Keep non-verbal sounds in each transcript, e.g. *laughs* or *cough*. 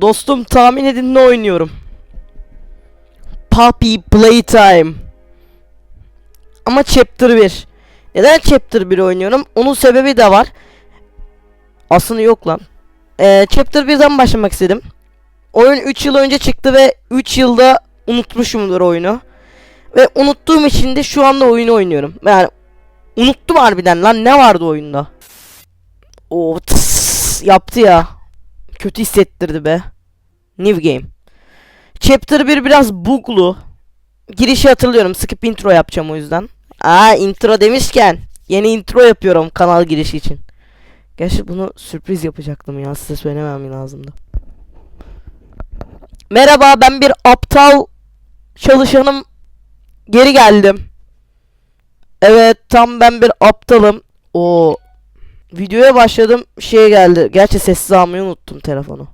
Dostum tahmin edin ne oynuyorum. Puppy Playtime. Ama Chapter 1. Neden Chapter 1 oynuyorum? Onun sebebi de var. Aslında yok lan. Ee, Chapter 1'den başlamak istedim. Oyun 3 yıl önce çıktı ve 3 yılda unutmuşumdur oyunu. Ve unuttuğum için de şu anda oyunu oynuyorum. Yani unuttum harbiden lan ne vardı oyunda? O tıs yaptı ya. Kötü hissettirdi be. New game. Chapter 1 biraz buglu. Girişi hatırlıyorum. Skip intro yapacağım o yüzden. Aa intro demişken yeni intro yapıyorum kanal girişi için. Gerçi bunu sürpriz yapacaktım ya size söylemem lazımdı. Merhaba ben bir aptal çalışanım. Geri geldim. Evet tam ben bir aptalım. O videoya başladım şey geldi. Gerçi sessiz almayı unuttum telefonu.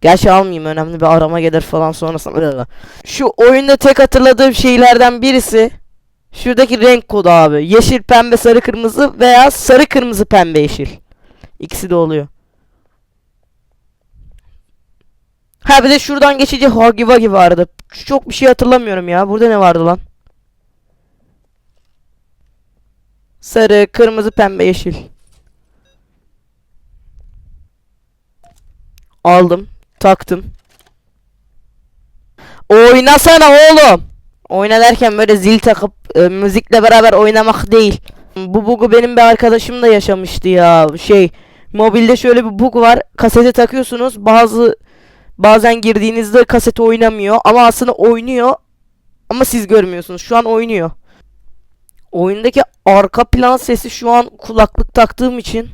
Gerçi almayayım önemli bir arama gelir falan sonrasında. Şu oyunda tek hatırladığım şeylerden birisi şuradaki renk kodu abi. Yeşil, pembe, sarı, kırmızı veya sarı, kırmızı, pembe, yeşil. İkisi de oluyor. Ha bir de şuradan geçici Huggy Wuggy vardı. Çok bir şey hatırlamıyorum ya. Burada ne vardı lan? Sarı, kırmızı, pembe, yeşil. Aldım. Taktım. Oynasana oğlum. Oyna derken böyle zil takıp e, müzikle beraber oynamak değil. Bu bug'u benim bir arkadaşım da yaşamıştı ya. Şey, mobilde şöyle bir bug var. Kasete takıyorsunuz. Bazı bazen girdiğinizde kaset oynamıyor ama aslında oynuyor. Ama siz görmüyorsunuz. Şu an oynuyor. Oyundaki arka plan sesi şu an kulaklık taktığım için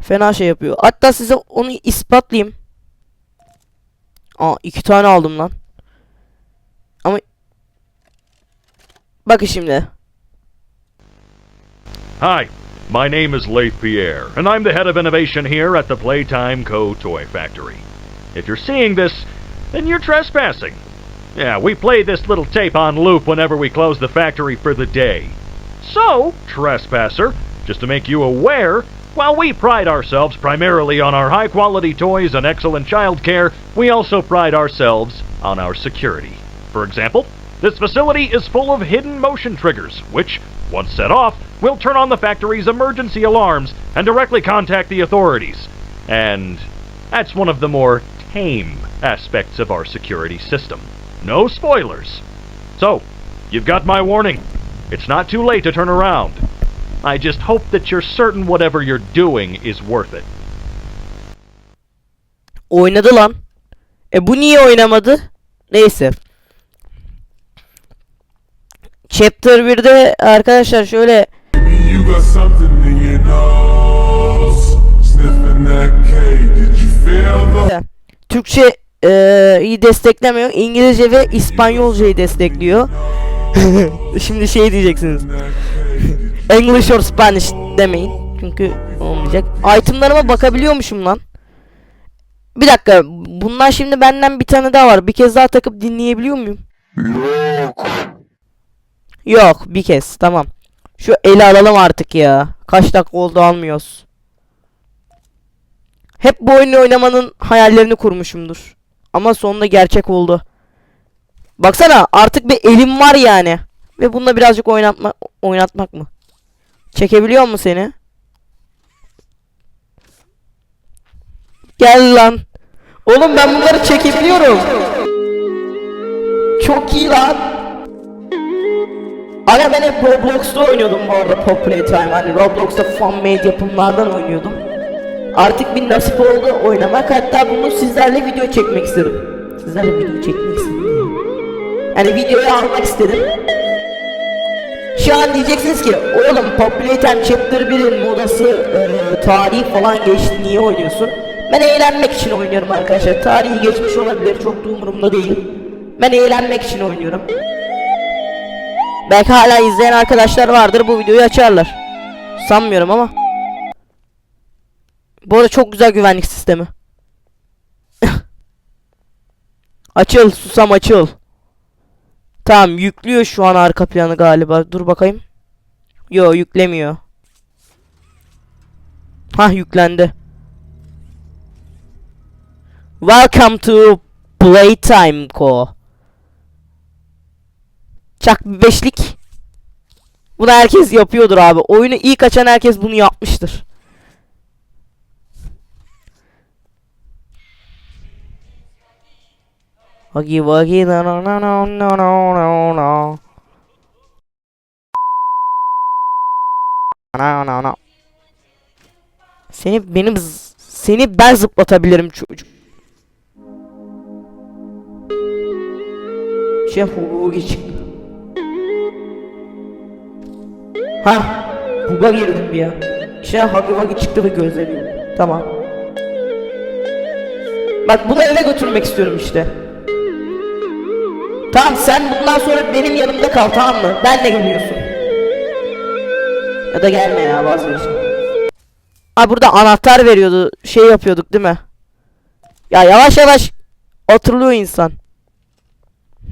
fena şey yapıyor. Hatta size onu ispatlayayım. Aa iki tane aldım lan. Ama Bakın şimdi. Hi, my name is Leif Pierre, and I'm the head of innovation here at the Playtime Co. Toy Factory. If you're seeing this, then you're trespassing. Yeah, we play this little tape on loop whenever we close the factory for the day. So, trespasser, just to make you aware, while we pride ourselves primarily on our high quality toys and excellent child care, we also pride ourselves on our security. For example, this facility is full of hidden motion triggers, which, once set off, will turn on the factory's emergency alarms and directly contact the authorities. And that's one of the more tame aspects of our security system. No spoilers. So, you've got my warning. It's not too late to turn around. I just hope that you're certain whatever you're doing is worth it. Oynadı lan. E bu niye oynamadı? Neyse. Chapter 1'de arkadaşlar şöyle Türkçe eee, iyi desteklemiyor. İngilizce ve İspanyolcayı destekliyor. *laughs* Şimdi şey diyeceksiniz. English or Spanish demeyin. Çünkü olmayacak. Itemlarıma bakabiliyormuşum lan. Bir dakika. Bunlar şimdi benden bir tane daha var. Bir kez daha takıp dinleyebiliyor muyum? Yok. Yok. Bir kez. Tamam. Şu eli alalım artık ya. Kaç dakika oldu almıyoruz. Hep bu oyunu oynamanın hayallerini kurmuşumdur. Ama sonunda gerçek oldu. Baksana artık bir elim var yani. Ve bununla birazcık oynatma oynatmak mı? Çekebiliyor mu seni? Gel lan. Oğlum ben bunları çekebiliyorum. Çok iyi lan. Aga ben hep Roblox'ta oynuyordum bu arada Pop Playtime. Hani Roblox'ta fan made yapımlardan oynuyordum. Artık bir nasip oldu oynamak. Hatta bunu sizlerle video çekmek istedim. Sizlerle video çekmek istedim. Yani videoyu almak istedim. Şu an diyeceksiniz ki oğlum Pop Playtime Chapter 1'in modası e, tarihi falan geçti niye oynuyorsun? Ben eğlenmek için oynuyorum arkadaşlar. Tarihi geçmiş olabilir çok da umurumda değil. Ben eğlenmek için oynuyorum. Belki hala izleyen arkadaşlar vardır bu videoyu açarlar. Sanmıyorum ama. Bu arada çok güzel güvenlik sistemi. *laughs* açıl susam açıl. Tamam yüklüyor şu an arka planı galiba. Dur bakayım. Yo yüklemiyor. Hah yüklendi. Welcome to Playtime Co. Çak bir beşlik. Bunu herkes yapıyordur abi. Oyunu ilk açan herkes bunu yapmıştır. Woogie woogie, no no no no no no no. Ana ana ana. Seni benim seni ben zıplatabilirim çocuk. Şef Hugi çıktı. Ha, buga girdim bir ya. Şef Hugi çıktı ve gözlerim. Tamam. Bak bunu eve götürmek istiyorum işte. Tamam sen bundan sonra benim yanımda kal tamam mı? Ben de geliyorsun. Ya da gelme ya vazgeçtim. Ay burada anahtar veriyordu. Şey yapıyorduk değil mi? Ya yavaş yavaş hatırlıyor insan.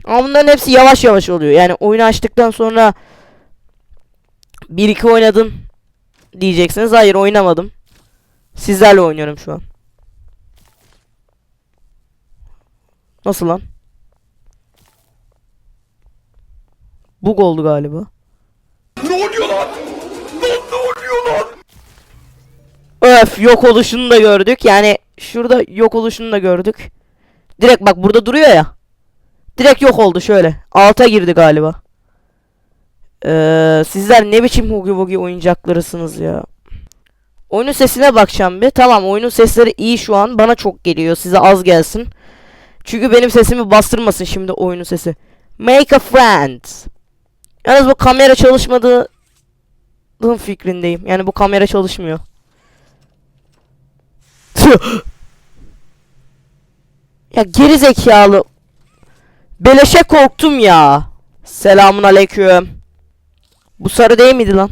Ama bunların hepsi yavaş yavaş oluyor. Yani oyunu açtıktan sonra 1-2 oynadın diyeceksiniz. Hayır oynamadım. Sizlerle oynuyorum şu an. Nasıl lan? Bug oldu galiba. Öf yok oluşunu da gördük. Yani şurada yok oluşunu da gördük. Direkt bak burada duruyor ya. Direkt yok oldu şöyle. Alta girdi galiba. Ee, sizler ne biçim Hugi Wugi oyuncaklarısınız ya. Oyunun sesine bakacağım bir. Tamam oyunun sesleri iyi şu an. Bana çok geliyor. Size az gelsin. Çünkü benim sesimi bastırmasın şimdi oyunun sesi. Make a friend. Yalnız bu kamera çalışmadığı fikrindeyim. Yani bu kamera çalışmıyor. *laughs* ya geri zekalı. Beleşe korktum ya. Selamun aleyküm. Bu sarı değil miydi lan?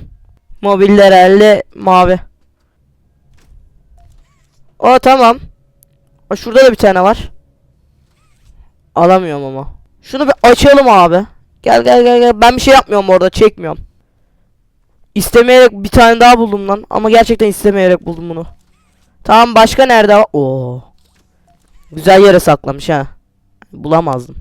Mobiller elde mavi. O tamam. Aa, şurada da bir tane var. Alamıyorum ama. Şunu bir açalım abi. Gel gel gel gel. Ben bir şey yapmıyorum orada. Çekmiyorum. İstemeyerek bir tane daha buldum lan. Ama gerçekten istemeyerek buldum bunu. Tamam başka nerede? Oo. Güzel yere saklamış ha. Bulamazdım.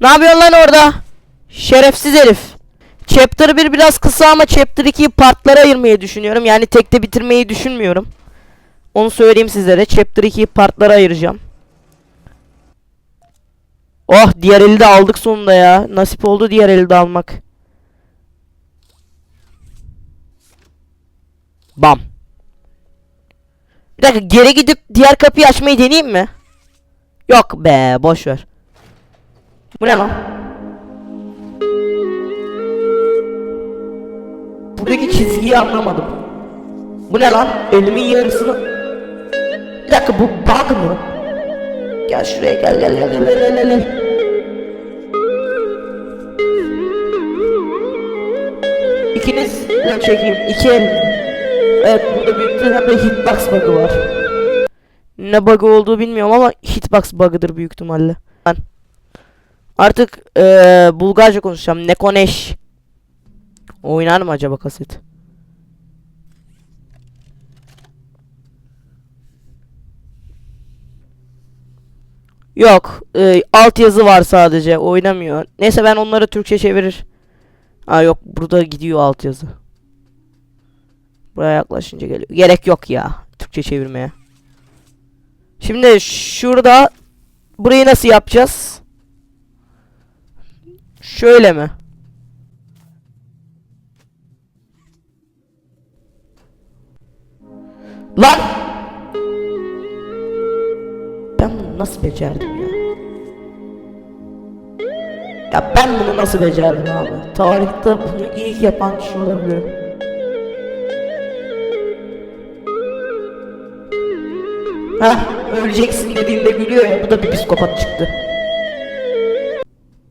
Ne yapıyorsun lan orada? Şerefsiz herif. Chapter 1 biraz kısa ama Chapter 2'yi partlara ayırmayı düşünüyorum. Yani tekte bitirmeyi düşünmüyorum. Onu söyleyeyim sizlere. Chapter 2'yi partlara ayıracağım. Oh diğer eli de aldık sonunda ya. Nasip oldu diğer eli de almak. Bam. Bir dakika geri gidip diğer kapıyı açmayı deneyeyim mi? Yok be boş ver. Bu ne lan? Buradaki çizgiyi anlamadım. Bu ne lan? Elimin yarısını... Bir dakika bu bug mı? Gel şuraya gel gel gel gel gel gel gel. İkiniz ben çekeyim. İki el. Evet burada bir tane hitbox bug'ı var. Ne bug'ı olduğu bilmiyorum ama hitbox bug'ıdır büyük ihtimalle. Ben artık eee Bulgarca konuşacağım. Nekoneş. Oynar mı acaba kaset? Yok. E, alt yazı var sadece. Oynamıyor. Neyse ben onları Türkçe çevirir. Ha yok burada gidiyor alt yazı. Buraya yaklaşınca geliyor. Gerek yok ya Türkçe çevirmeye. Şimdi şurada burayı nasıl yapacağız? Şöyle mi? Lan! Ben bunu nasıl becerdim ya? Ya ben bunu nasıl becerdim abi? Tarihte bunu ilk yapan kişi olabilirim. Hah öleceksin dediğinde gülüyor ya bu da bir psikopat çıktı.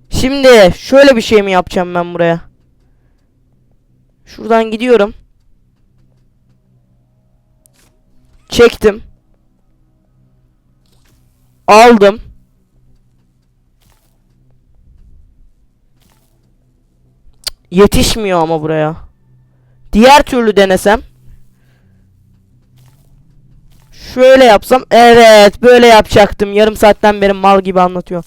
Şimdi şöyle bir şey mi yapacağım ben buraya? Şuradan gidiyorum. Çektim. Aldım. Yetişmiyor ama buraya. Diğer türlü denesem. Şöyle yapsam. Evet böyle yapacaktım. Yarım saatten beri mal gibi anlatıyor.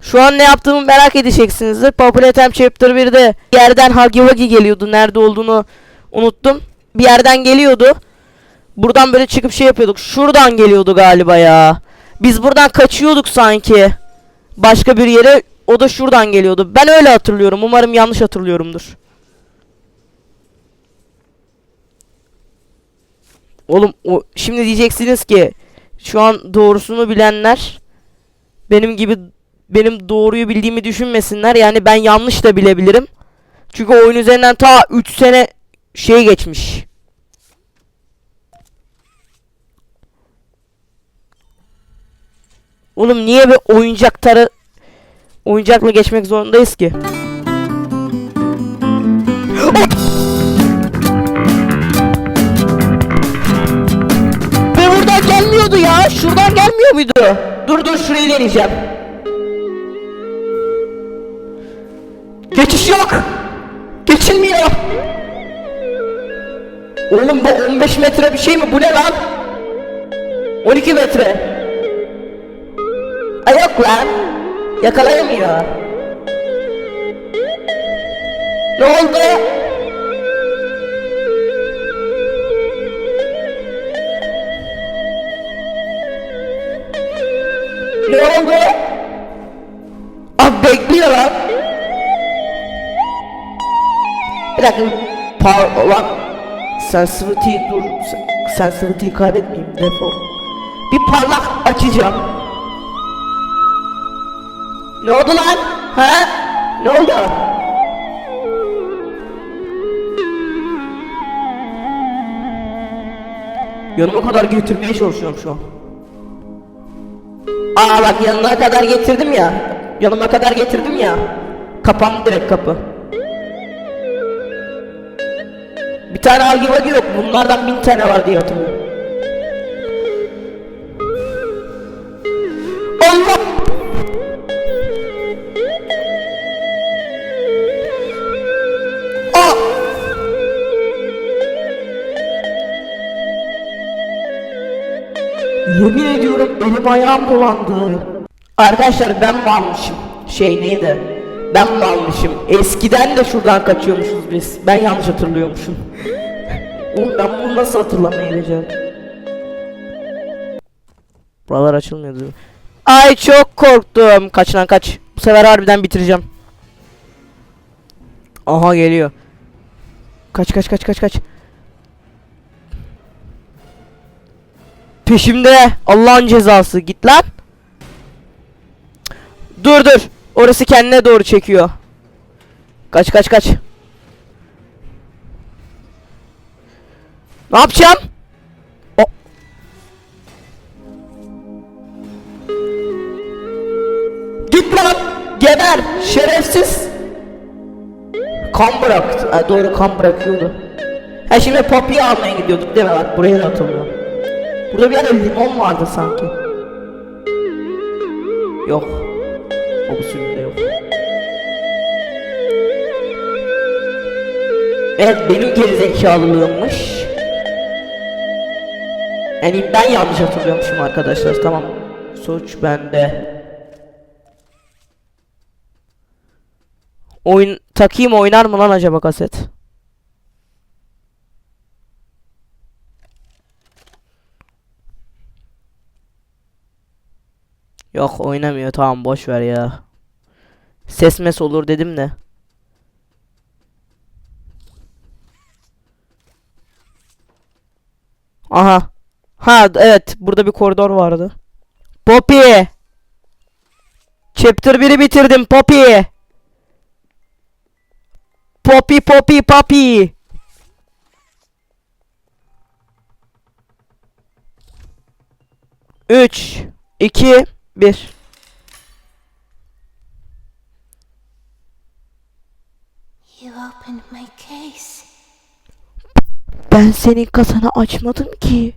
Şu an ne yaptığımı merak edeceksinizdir. Popületem Chapter 1'de yerden Hagi Wagi geliyordu. Nerede olduğunu unuttum. Bir yerden geliyordu. Buradan böyle çıkıp şey yapıyorduk. Şuradan geliyordu galiba ya. Biz buradan kaçıyorduk sanki. Başka bir yere. O da şuradan geliyordu. Ben öyle hatırlıyorum. Umarım yanlış hatırlıyorumdur. Oğlum o şimdi diyeceksiniz ki şu an doğrusunu bilenler benim gibi benim doğruyu bildiğimi düşünmesinler. Yani ben yanlış da bilebilirim. Çünkü oyun üzerinden ta 3 sene şey geçmiş. Oğlum niye bir oyuncak tarı oyuncakla geçmek zorundayız ki? *gasps* Ve buradan gelmiyordu ya. Şuradan gelmiyor muydu? Dur dur şurayı deneyeceğim. Geçiş yok. Geçilmiyor. Oğlum bu 15 metre bir şey mi? Bu ne lan? 12 metre. Yok lan. Yakalayamıyor. Ne oldu? Ne oldu? Abi bekliyor lan. Bir dakika. Par lan. Sensitivity'yi dur. Sen- Sensitivity'yi kaybetmeyeyim. Defol. Bir parlak açacağım. Ne oldu lan? Ha? Ne oldu? Yanıma kadar getirmeye çalışıyorum şu an. Aa bak yanına kadar getirdim ya. Yanıma kadar getirdim ya. Kapandı direkt kapı. Bir tane algı yok. Bunlardan bin tane var diye hatırlıyorum. Yemin ediyorum elim ayağım dolandı. Arkadaşlar ben mi almışım? Şey neydi? Ben mi almışım? Eskiden de şuradan kaçıyormuşuz biz. Ben yanlış hatırlıyormuşum. Oğlum ben bunu nasıl hatırlamayacağım? Buralar açılmıyordu. Ay çok korktum. Kaç lan kaç. Bu sefer harbiden bitireceğim. Aha geliyor. Kaç kaç kaç kaç kaç. Peşimde Allah'ın cezası git lan. Dur dur. Orası kendine doğru çekiyor. Kaç kaç kaç. Ne yapacağım? O Git lan. Geber. Şerefsiz. Kan bıraktı. Ha, doğru kan bırakıyordu. Ha şimdi Poppy'yi almaya gidiyorduk değil mi? Bak buraya da hatırlıyorum. Burada bir yerde limon vardı sanki. Yok. O bu sürümde yok. Evet benim gerizekalılığımmış. Yani ben yanlış hatırlıyormuşum arkadaşlar tamam. Suç bende. Oyun takayım oynar mı lan acaba kaset? Yok oynamıyor tamam boş ver ya. Ses mes olur dedim de. Aha. Ha evet burada bir koridor vardı. Poppy. Chapter 1'i bitirdim Poppy. Poppy Poppy Poppy. Üç, iki, bir. You opened my case. Ben senin kasanı açmadım ki.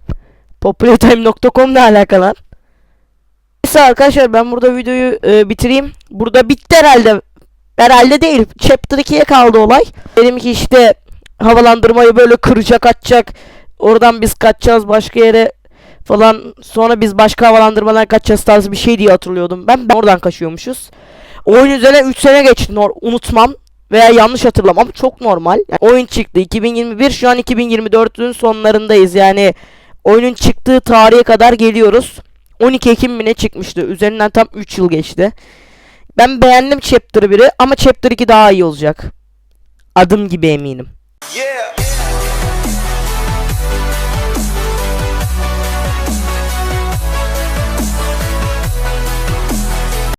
Populartime.com ne alaka lan? Neyse arkadaşlar ben burada videoyu e, bitireyim. Burada bitti herhalde. Herhalde değil. Chapter 2'ye kaldı olay. Dedim ki işte havalandırmayı böyle kıracak atacak. Oradan biz kaçacağız başka yere falan. Sonra biz başka havalandırmadan kaçacağız tarzı bir şey diye hatırlıyordum. Ben, ben oradan kaçıyormuşuz. Oyun üzerine 3 sene geçti. unutmam veya yanlış hatırlamam çok normal. Yani oyun çıktı 2021 şu an 2024'ün sonlarındayız. Yani oyunun çıktığı tarihe kadar geliyoruz. 12 Ekim mi ne çıkmıştı? Üzerinden tam 3 yıl geçti. Ben beğendim Chapter 1'i ama Chapter 2 daha iyi olacak. Adım gibi eminim. Yeah.